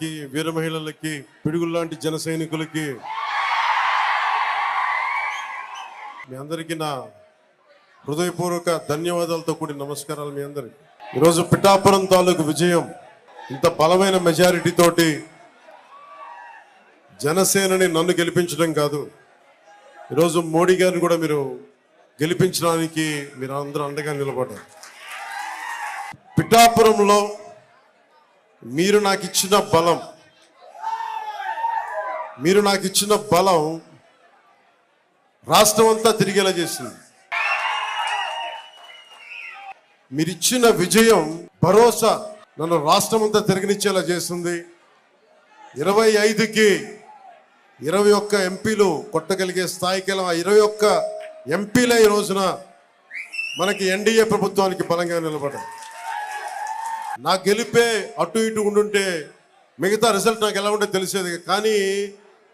మహిళలకి వీర మహిళలకి పిడుగుల్లాంటి జన సైనికులకి మీ అందరికీ నా హృదయపూర్వక ధన్యవాదాలతో కూడిన నమస్కారాలు మీ అందరికి. ఈరోజు పిఠాపురం తాలూకు విజయం ఇంత బలమైన మెజారిటీతోటి జనసేనని నన్ను గెలిపించడం కాదు. ఈరోజు మోడీ గారిని కూడా మీరు గెలిపించడానికి మీరు అందరూ అండగా నిలబడ్డారు. పిఠాపురంలో మీరు నాకు ఇచ్చిన బలం మీరు నాకు ఇచ్చిన బలం రాష్ట్రం అంతా తిరిగేలా చేసింది. మీరిచ్చిన విజయం భరోసా నన్ను రాష్ట్రం అంతా తిరగనిచ్చేలా చేస్తుంది ఇరవై ఐదుకి ఇరవై ఒక్క ఎంపీలు కొట్టగలిగే స్థాయికి ఆ ఇరవై ఒక్క ఎంపీలే ఈ రోజున మనకి ఎన్డీఏ ప్రభుత్వానికి బలంగా నిలబడ్డాయి నా గెలిపే అటు ఇటు ఉండుంటే మిగతా రిజల్ట్ నాకు ఎలా ఉంటే తెలిసేది. కానీ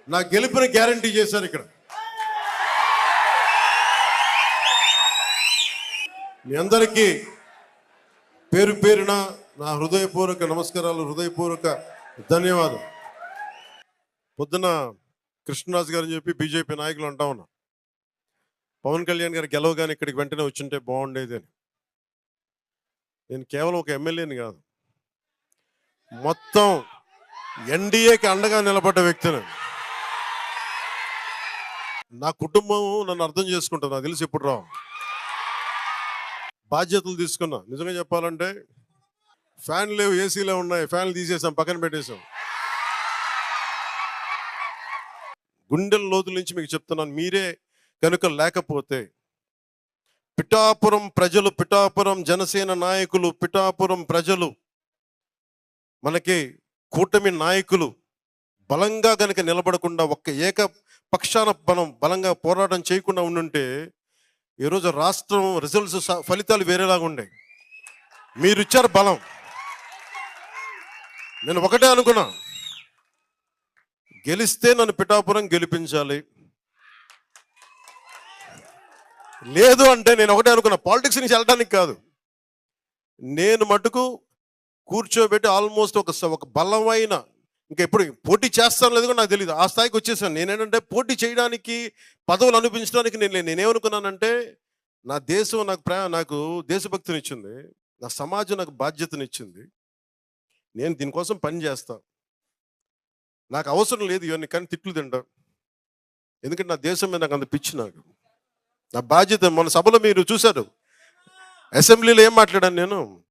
నా గెలుపుని గ్యారంటీ చేశారు ఇక్కడ. మీ అందరికీ పేరు పేరున నా హృదయపూర్వక నమస్కారాలు హృదయపూర్వక ధన్యవాదం పొద్దున కృష్ణరాజు గారు చెప్పి బీజేపీ నాయకులు అంటా ఉన్నా. పవన్ కళ్యాణ్ గారు గెలవగానే ఇక్కడికి వెంటనే వచ్చింటే బాగుండేది అని. నేను కేవలం ఒక ఎమ్మెల్యేని కాదు. మొత్తం ఎన్డీఏకి అండగా నిలబడ్డ వ్యక్తిని. నా కుటుంబం నన్ను అర్థం చేసుకుంటుంది. నాకు తెలిసి ఇప్పుడు రా బాధ్యతలు తీసుకున్నా. నిజంగా చెప్పాలంటే ఫ్యాన్ లేవు ఏసీలే ఉన్నాయి. ఫ్యాన్లు తీసేసాం పక్కన పెట్టేసాం గుండెల లోతుల నుంచి మీకు చెప్తున్నాను మీరే కనుక లేకపోతే పిఠాపురం ప్రజలు పిఠాపురం జనసేన నాయకులు పిఠాపురం ప్రజలు మనకి కూటమి నాయకులు బలంగా కనుక నిలబడకుండా ఒక్క ఏక పక్షాన మనం బలంగా పోరాటం చేయకుండా ఉండుంటే ఈరోజు రాష్ట్రం రిజల్ట్స్ ఫలితాలు వేరేలాగా ఉండే. మీరు ఇచ్చారు బలం. నేను ఒకటే అనుకున్నా. గెలిస్తే నన్ను పిఠాపురం గెలిపించాలి. లేదు అంటే నేను ఒకటే అనుకున్నా. పాలిటిక్స్ నుంచి వెళ్ళడానికి కాదు. నేను మటుకు కూర్చోబెట్టి ఆల్మోస్ట్ ఒక ఒక బలమైన ఇంకా ఎప్పుడు పోటీ చేస్తాను లేదు కూడా నాకు తెలియదు ఆ స్థాయికి వచ్చేసాను. నేనేంటంటే పోటీ చేయడానికి పదవులు అనిపించడానికి నేను నేనేమనుకున్నానంటే నా దేశం నాకు ప్రా నాకు దేశభక్తినిచ్చింది. నా సమాజం నాకు బాధ్యతనిచ్చింది. నేను దీనికోసం పని చేస్తాను నాకు అవసరం లేదు ఇవన్నీ కానీ తిట్లు తింటాం. ఎందుకంటే నా దేశం మీద నాకు అంత పిచ్చి నాకు. నా బాధ్యత మన సభలో మీరు చూశారు. అసెంబ్లీలో ఏం మాట్లాడాను నేను?